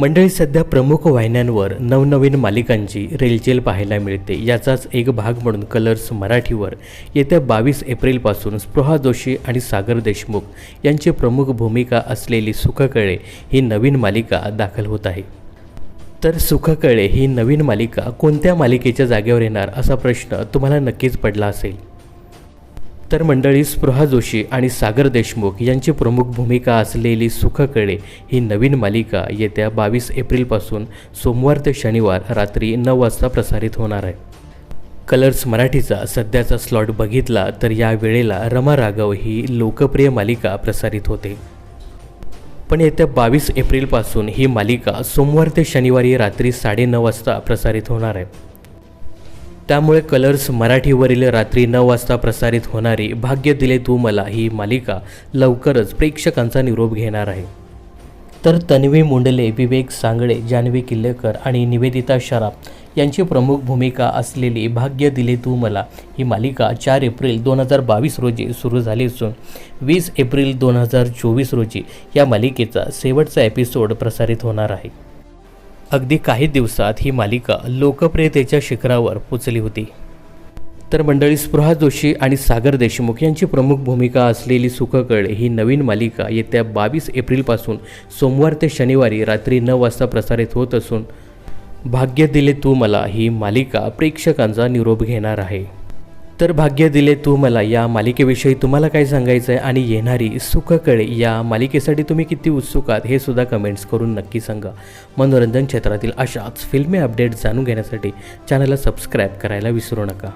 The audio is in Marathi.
मंडळी सध्या प्रमुख वाहिन्यांवर नवनवीन मालिकांची रेलचेल पाहायला मिळते. याचाच एक भाग म्हणून कलर्स मराठीवर येत्या बावीस एप्रिलपासून स्पृहा जोशी आणि सागर देशमुख यांची प्रमुख भूमिका असलेली सुखकळे ही नवीन मालिका दाखल होत आहे. तर सुखकळे ही नवीन मालिका कोणत्या मालिकेच्या जागेवर येणार असा प्रश्न तुम्हाला नक्कीच पडला असेल. तर मंडळी स्पृहा जोशी आणि सागर देशमुख यांची प्रमुख भूमिका असलेली सुखकळे ही नवीन मालिका येत्या बावीस एप्रिलपासून सोमवार ते शनिवार रात्री नऊ वाजता प्रसारित होणार आहे. कलर्स मराठीचा सध्याचा स्लॉट बघितला तर या वेळेला रमा राघव ही लोकप्रिय मालिका प्रसारित होते. पण येत्या बावीस एप्रिलपासून ही मालिका सोमवार ते शनिवारी रात्री साडेनऊ वाजता प्रसारित होणार आहे. त्यामुळे कलर्स मराठीवरील रात्री नऊ वाजता प्रसारित होणारी भाग्य दिले तू मला ही मालिका लवकरच प्रेक्षकांचा निरोप घेणार आहे. तर तन्वी मुंडले विवेक सांगळे जान्हवी किल्लेकर आणि निवेदिता शराफ यांची प्रमुख भूमिका असलेली भाग्य दिले तू मला ही मालिका चार एप्रिल दोन हजार बावीस रोजी सुरू झाली असून वीस एप्रिल दोन हजार चोवीस रोजी या मालिकेचा शेवटचा एपिसोड प्रसारित होणार आहे. अगदी काही दिवसात ही मालिका लोकप्रियतेच्या शिखरावर पोचली होती. तर मंडळी स्पृहा जोशी आणि सागर देशमुख यांची प्रमुख भूमिका असलेली सुखकळे ही नवीन मालिका येत्या बावीस एप्रिलपासून सोमवार ते शनिवारी रात्री नऊ वाजता प्रसारित होत असून भाग्य दिले तू मला ही मालिका प्रेक्षकांचा निरोप घेणार आहे. तर भाग्य दिले तू मला. या मालिकेविषयी तुम्हाला काय सांगायचं आहे आणि येणारी सुखकळे या मालिकेसाठी तुम्ही किती उत्सुक आहात? हे सुद्धा कमेंट्स करून नक्की सांगा. मनोरंजन क्षेत्रातील अशाच फिल्मी अपडेट जाणून घेण्यासाठी चॅनलला सबस्क्राईब करायला विसरू नका.